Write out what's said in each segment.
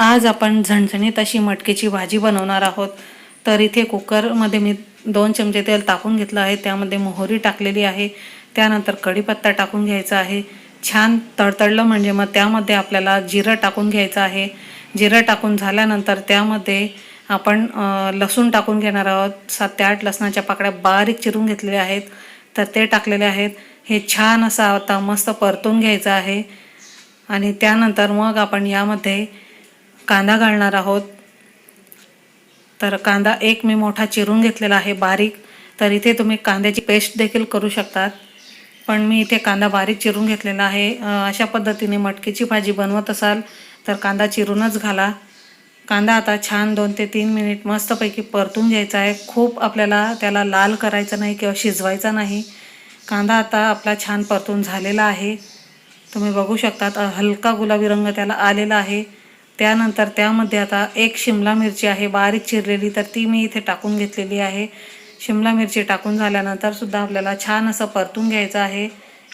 आज आपण झणझणीत अशी मटकीची भाजी बनवणार आहोत. तर इथे कुकरमध्ये मी दोन चमचे तेल टाकून घेतलं आहे. त्यामध्ये मोहरी टाकलेली आहे. त्यानंतर कढीपत्ता टाकून घ्यायचा आहे. छान तडतडलं म्हणजे मग त्यामध्ये आपल्याला जिरं टाकून घ्यायचं आहे. जिरं टाकून झाल्यानंतर त्यामध्ये आपण लसूण टाकून घेणार आहोत. सात ते आठ लसणाच्या पाकळ्या बारीक चिरून घेतलेल्या आहेत. तर ते टाकलेले आहेत. हे छान असं आता मस्त परतून घ्यायचं आहे. आणि त्यानंतर मग आपण यामध्ये कांदा घालणार आहोत. तर कांदा एक मी मोठा चिरून घेतलेला आहे बारीक. तर इथे तुम्ही कांद्याची पेस्ट देखील करू शकतात. पण मी इथे कांदा बारीक चिरून घेतलेला आहे. अशा पद्धतीने मटकीची भाजी बनवत असाल तर कांदा चिरूनच घाला. कांदा आता छान दोन ते तीन मिनिट मस्तपैकी परतून घ्यायचा आहे. खूप आपल्याला त्याला लाल करायचं नाही किंवा शिजवायचा नाही. कांदा आता आपला छान परतून झालेला आहे. तुम्ही बघू शकतात हलका गुलाबी रंग त्याला आलेला आहे. त्यानंतर त्यामध्ये आता एक शिमला मिरची आहे बारीक चिरलेली तर ती मी इथे टाकून घेतलेली आहे. शिमला मिरची टाकून झाल्यानंतर सुद्धा आपल्याला छान असं परतून घ्यायचं आहे.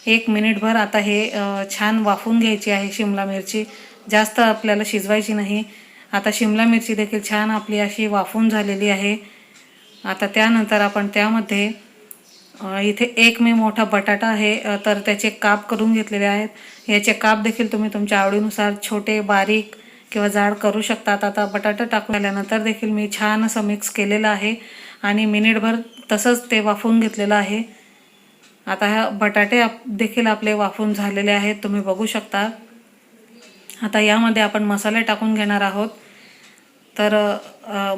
एक मिनिटभर आता हे छान वाफून घ्यायची आहे शिमला मिरची. जास्त आपल्याला शिजवायची नाही. आता शिमला मिरची देखील छान आपली अशी वाफून झालेली आहे. आता त्यानंतर आपण त्यामध्ये इथे एक मी मोठा बटाटा आहे तर त्याचे काप करून घेतलेले आहेत. याचे काप देखील तुम्ही तुमच्या आवडीनुसार छोटे बारीक किंवा जाड करू शकतात. आता बटाटा टाकून आल्यानंतर देखील मी छान असं मिक्स केलेलं आहे. आणि मिनिटभर तसंच ते वाफवून घेतलेलं आहे. आता ह्या बटाटे आप देखील आपले वाफून झालेले आहेत. तुम्ही बघू शकता. आता यामध्ये आपण मसाले टाकून घेणार आहोत. तर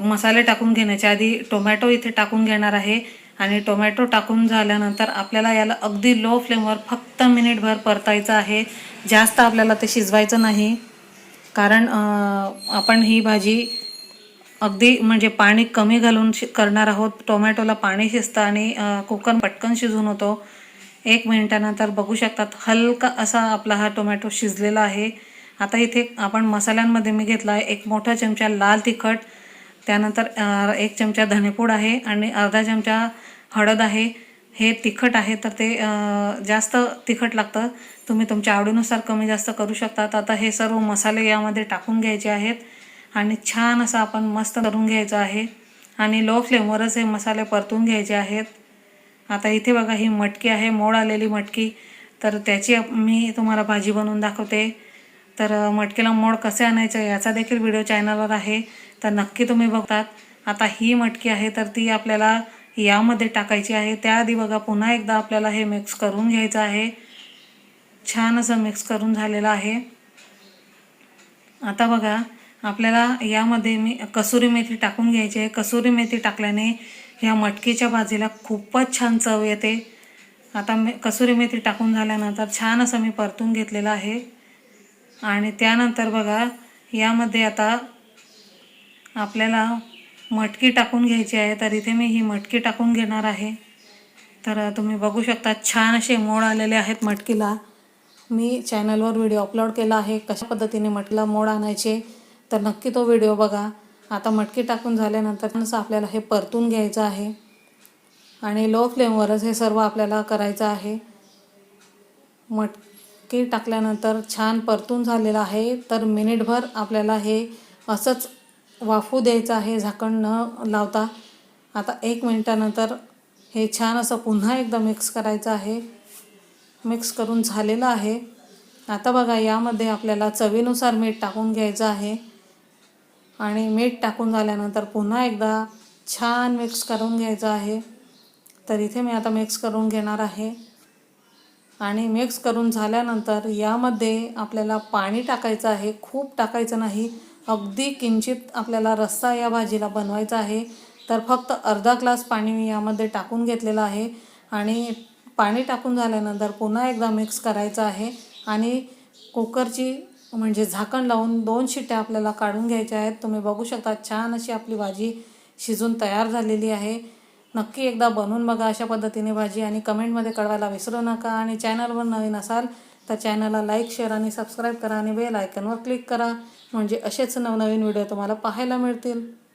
मसाले टाकून घेण्याच्या आधी टोमॅटो इथे टाकून घेणार आहे. आणि टोमॅटो टाकून झाल्यानंतर आपल्याला याला अगदी लो फ्लेमवर फक्त मिनिटभर परतायचं आहे. जास्त आपल्याला ते शिजवायचं नाही. कारण आपण ही भाजी अगदी म्हणजे पाणी कमी घालून शि करणार आहोत. टोमॅटोला पाणी शिजतं आणि कुकर पटकन शिजून होतो. एक मिनिटानंतर बघू शकतात. हलका असा आपला हा टोमॅटो शिजलेला आहे. आता इथे आपण मसाल्यांमध्ये मी घेतला आहे. एक मोठा चमचा लाल तिखट त्यानंतर एक चमचा धनेपूड आहे आणि अर्धा चमचा हळद आहे. हे तिखट आहे तर ते जास्त तिखट लागतं. तुम्ही तुमच्या आवडीनुसार कमी जास्त करू शकतात. आता हे सर्व मसाले यामध्ये टाकून घ्यायचे आहेत आणि छान असं आपण मस्त करून घ्यायचं आहे. आणि लो फ्लेमवरच हे मसाले परतून घ्यायचे आहेत. आता इथे बघा ही मटकी आहे मोड आलेली मटकी. तर त्याची मी तुम्हाला भाजी बनवून दाखवते. तर मटकीला मोड कसे आणायचं याचा देखील व्हिडिओ चॅनलवर आहे. तर नक्की तुम्ही बघतात. आता ही मटकी आहे तर ती आपल्याला यामध्ये टाकायची आहे. त्याआधी बघा पुन्हा एकदा आपल्याला हे मिक्स करून घ्यायचं आहे. छान असं मिक्स करून झालेलं आहे. आता बघा आपल्याला यामध्ये मी कसुरी मेथी टाकून घ्यायची आहे. कसुरी मेथी टाकल्याने ह्या मटकीच्या भाजीला खूपच छान चव येते. आता मी कसुरी मेथी टाकून झाल्यानंतर छान असं मी परतून घेतलेलं आहे. आणि त्यानंतर बघा यामध्ये आता आपल्याला मटकी टाकून घ्यायची आहे तर इथे मी ही मटकी टाकून घेणार आहे. तर तुम्ही बघू शकता छान असे मोड आलेले आहेत मटकीला. मी चॅनलवर व्हिडिओ अपलोड केला आहे कशा पद्धतीने मटकीला मोड आणायचे तर नक्की तो व्हिडिओ बघा. आता मटकी टाकून झाल्यानंतर आपल्याला हे परतून घ्यायचं आहे. आणि लो फ्लेमवरच हे सर्व आपल्याला करायचं आहे. मटकी टाकल्यानंतर छान परतून झालेलं आहे तर मिनिटभर आपल्याला हे असंच वाफू द्यायचं आहे झाकण न लावता. आता एक मिनटानंतर हे छान असं पुन्हा एकदा मिक्स करायचं आहे. मिक्स करून झालेलं आहे. आता बघा यामध्ये आपल्याला चवीनुसार मीठ टाकून घ्यायचं आहे. आणि मीठ टाकून झाल्यानंतर पुन्हा एकदा छान मिक्स करून घ्यायचं आहे. तर इथे मी आता मिक्स करून घेणार आहे. आणि मिक्स करून झाल्यानंतर यामध्ये आपल्याला पाणी टाकायचं आहे. खूप टाकायचं नाही. अगदी किंचित आपल्याला रस्सा या भाजीला बनवायचा आहे. तर फक्त अर्धा ग्लास पाणी मी यामध्ये टाकून घेतलेलं आहे. आणि पाणी टाकून झाल्यानंतर पुन्हा एकदा मिक्स करायचं आहे. आणि कुकरची म्हणजे झाकण लावून दोन शिट्ट्या आपल्याला काढून घ्यायच्या आहेत. तुम्ही बघू शकता छान अशी आपली भाजी शिजून तयार झालेली आहे. नक्की एकदा बनवून बघा अशा पद्धतीने भाजी. आणि कमेंटमध्ये कळवायला विसरू नका. आणि चॅनलवर नवीन असाल तर चॅनलला लाईक शेअर आणि सबस्क्राईब करा आणि बेल आयकनवर क्लिक करा. म्हणजे असेच नवनवीन व्हिडिओ तुम्हाला पाहायला मिळतील.